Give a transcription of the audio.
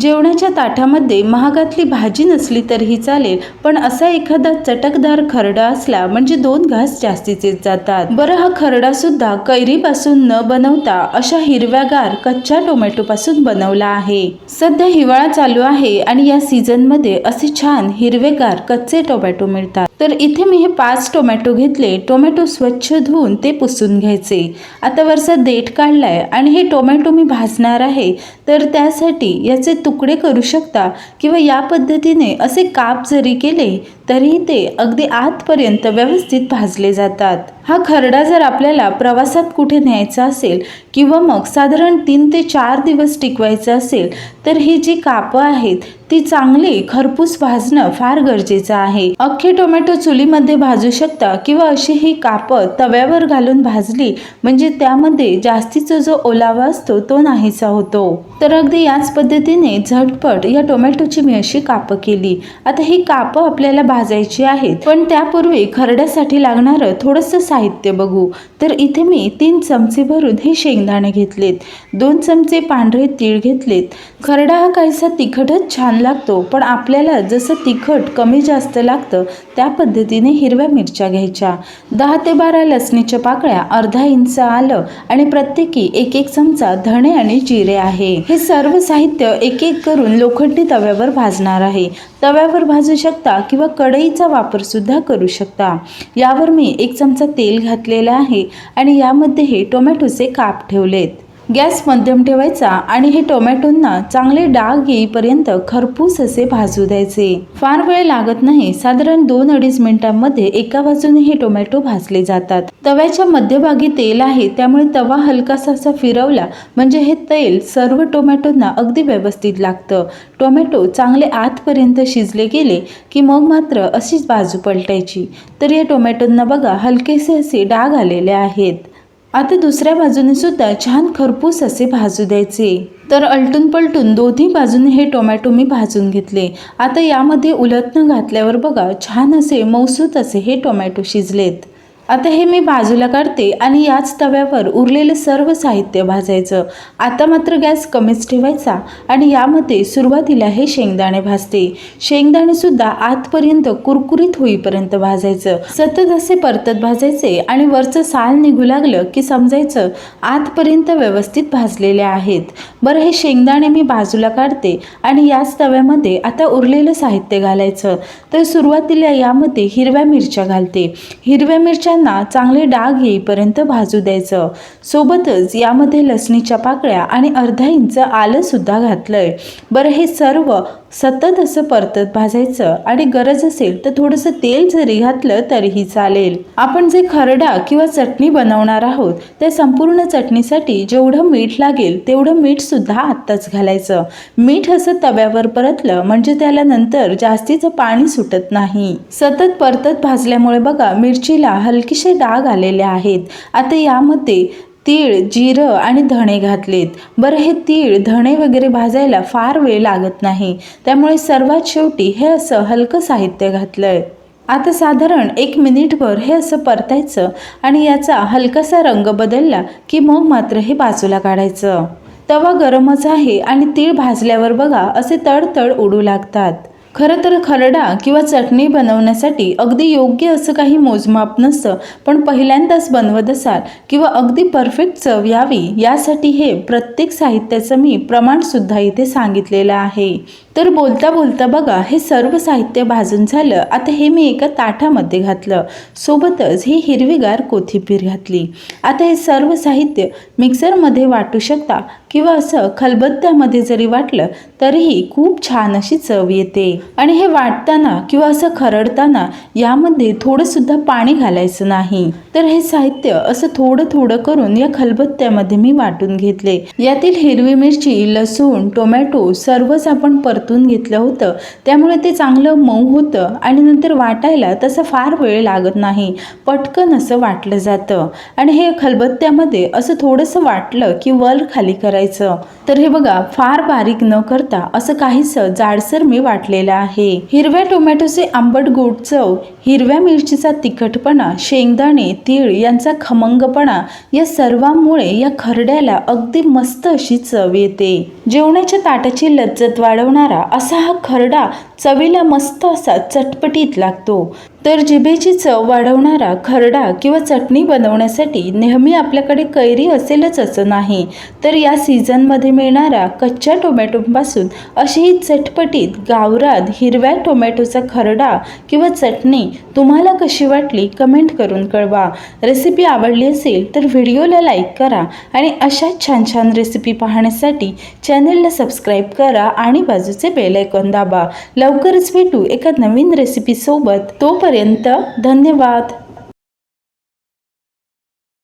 जेवणाच्या ताटामध्ये महागातली भाजी नसली तरीही चालेल पण असा एखादा चटकदार खरडा असला म्हणजे दोन घास जास्तीचे जातात. बरं हा खरडा सुद्धा कैरीपासून न बनवता अशा हिरव्यागार कच्च्या टोमॅटोपासून बनवला आहे. सध्या हिवाळा चालू आहे आणि या सीझनमध्ये असे छान हिरवेगार कच्चे टोमॅटो मिळतात. तर इथे मी हे पाच टोमॅटो घेतले. टोमॅटो स्वच्छ धुवून ते पुसून घ्यायचे. आता वरचा देठ काढला आहे आणि हे टोमॅटो मी भाजणार आहे. तर त्यासाठी याचे तुकडे करू शकता किंवा या पद्धतीने असे काप जरी केले तरीही ते अगदी आतपर्यंत व्यवस्थित भाजले जातात. हा खरडा जर आपल्याला प्रवासात कुठे न्यायचा असेल किंवा मग साधारण तीन ते चार दिवस टिकवायचं असेल तर ही जी कापं आहेत ती चांगली खरपूस भाजणं फार गरजेचं आहे. अख्खे टोमॅटो चुलीमध्ये भाजू शकता किंवा अशी ही कापं तव्यावर घालून भाजली म्हणजे त्यामध्ये जास्तीचा जो ओलावा असतो तो नाहीसा होतो. तर अगदी याच पद्धतीने झटपट या टोमॅटोची मी अशी कापं केली. आता ही कापं आपल्याला भाजायची आहेत पण त्यापूर्वी खरड्यासाठी लागणारं थोडंसं साहित्य बघू. तर इथे मी तीन चमचे भरून हे शेंगदाणे घेतलेत. दोन चमचे पांढरे तीळ घेतलेत. खरडा हा काहीसा तिखटच छान लागतो पण आपल्याला जसं तिखट कमी जास्त लागतं त्या पद्धतीने हिरव्या मिरच्या घ्यायच्या. दहा ते बारा लसणीच्या पाकळ्या अर्धा इंच आलं आणि प्रत्येकी एक एक चमचा धणे आणि जिरे आहे. हे सर्व साहित्य एक एक करून लोखंडी तव्यावर भाजणार आहे. तव्यावर भाजू शकता किंवा कढईचा वापर सुद्धा करू शकता. यावर मी एक चमचा तेल तेल घातलेलं आहे आणि यामध्ये हे टोमॅटोचे काप ठेवलेत. गॅस मध्यम ठेवायचा आणि हे टोमॅटोंना चांगले डाग येईपर्यंत खरपूस असे भाजू द्यायचे. फार वेळ लागत नाही. साधारण दोन अडीच मिनिटांमध्ये एका बाजूने हे टोमॅटो भाजले जातात. तव्याच्या मध्यभागी तेल आहे त्यामुळे तवा हलकासा असा फिरवला म्हणजे हे तेल सर्व टोमॅटोंना अगदी व्यवस्थित लागतं. टोमॅटो चांगले आतपर्यंत शिजले गेले की मग मात्र अशीच बाजू पलटायची. तर या टोमॅटोंना बघा हलकेसे असे डाग आलेले आहेत. आता दुसऱ्या बाजूने सुद्धा छान खरपूस असे भाजू द्यायचे. तर अलटून पलटून दोन्ही बाजूने हे टोमॅटो मी भाजून घेतले. आता यामध्ये उलटणं घातल्यावर बघा छान असे मौसूत असे हे टोमॅटो शिजलेत. आता हे मी बाजूला काढते आणि याच तव्यावर उरलेलं सर्व साहित्य भाजायचं. आता मात्र गॅस कमीच ठेवायचा आणि यामध्ये सुरुवातीला हे शेंगदाणे भाजते. शेंगदाणे सुद्धा आतपर्यंत कुरकुरीत होईपर्यंत भाजायचं. सतत असे परतत भाजायचे आणि वरचं साल निघू लागलं की समजायचं आतपर्यंत व्यवस्थित भाजलेले आहेत. बरं हे शेंगदाणे मी बाजूला काढते आणि याच तव्यामध्ये आता उरलेलं साहित्य घालायचं. तर सुरुवातीला यामध्ये हिरव्या मिरच्या घालते. हिरव्या मिरच्या मिरच्यांना चांगले डाग येईपर्यंत भाजू द्यायचं. सोबतच यामध्ये लसणीच्या पाकळ्या आणि अर्धा इंच आलं सुद्धा घातलंय. बरं हे सर्व सतत असं परतत भाजायचं आणि गरज असेल तर थोडंसं तेल जरी घातलं तरीही चालेल. आपण जे खरडा किंवा चटणी बनवणार आहोत त्या संपूर्ण चटणीसाठी जेवढं मीठ लागेल तेवढं मीठ सुद्धा आत्ताच घालायचं. मीठ असं तव्यावर परतलं म्हणजे त्याला नंतर जास्तीचं पाणी सुटत नाही. सतत परतत भाजल्यामुळे बघा मिरचीला हलकीसे डाग आलेले आहेत. आता यामध्ये तीळ जिरं आणि धणे घातलेत. बरं हे तीळ धणे वगैरे भाजायला फार वेळ लागत नाही. त्यामुळे सर्वात शेवटी हे असं हलकं साहित्य घातलं आहे आता साधारण एक मिनिटभर हे असं परतायचं आणि याचा हलकासा रंग बदलला की मग मात्र हे बाजूला काढायचं. तवा गरमच आहे आणि तीळ भाजल्यावर बघा असे तडतड उडू लागतात. खरं तर खरडा किंवा चटणी बनवण्यासाठी अगदी योग्य असं काही मोजमाप नसतं पण पहिल्यांदाच बनवत असाल किंवा अगदी परफेक्ट चव यावी यासाठी हे प्रत्येक साहित्याचं मी प्रमाणसुद्धा इथे सांगितलेलं आहे. तर बोलता बोलता बघा हे सर्व साहित्य भाजून झालं आता हे मी एका ताटामध्ये घातलं. सोबतच ही हिरवीगार कोथिंबीर घातली. आता हे सर्व साहित्य मिक्सरमध्ये वाटू शकता किंवा असं खलबत्त्यामध्ये जरी वाटलं तरीही खूप छान अशी चव येते. आणि हे वाटताना किंवा असं खरडताना यामध्ये थोडंसुद्धा पाणी घालायचं नाही. तर हे साहित्य असं थोडं थोडं करून या खलबत्त्यामध्ये मी वाटून घेतले. यातील हिरवी मिरची लसूण टोमॅटो सर्वच आपण परतून घेतलं होतं. त्यामुळे ते चांगलं मऊ होतं आणि नंतर वाटायला तसं फार वेळ लागत नाही. पटकन असं वाटलं जातं. आणि हे खलबत्त्यामध्ये असं थोडंसं वाटलं की वर खाली करायचं तर हे बघा फार बारीक न करता असं काहीसं जाडसर मी वाटलेलं आहे. हिरव्या टोमॅटोचे आंबट गोड चव हिरव्या मिरचीचा तिखटपणा शेंगदाणे तीळ यांचा खमंगपणा या सर्वांमुळे या खरड्याला अगदी मस्त अशी चव येते. जेवणाच्या ताटाची लज्जत वाढवणारा असा हा खरडा चवीला मस्त असा चटपटीत लागतो. तर जिभेची चव वाढवणारा खरडा किंवा चटणी बनवण्यासाठी नेहमी आपल्याकडे कैरी असेलच असं नाही. तर या सीझनमध्ये मिळणारा कच्च्या टोमॅटोपासून अशीही चटपटीत गावरात हिरव्या टोमॅटोचा खरडा किंवा चटणी तुम्हाला कशी वाटली कमेंट करून कळवा. रेसिपी आवडली असेल तर व्हिडिओला लाईक करा आणि अशाच छान छान रेसिपी पाहण्यासाठी चॅनलला सबस्क्राईब करा आणि बाजूचे बेल आयकॉन दाबा. लवकरच भेटू एका नवीन रेसिपीसोबत तोपर्यंत तोपर्यंत धन्यवाद.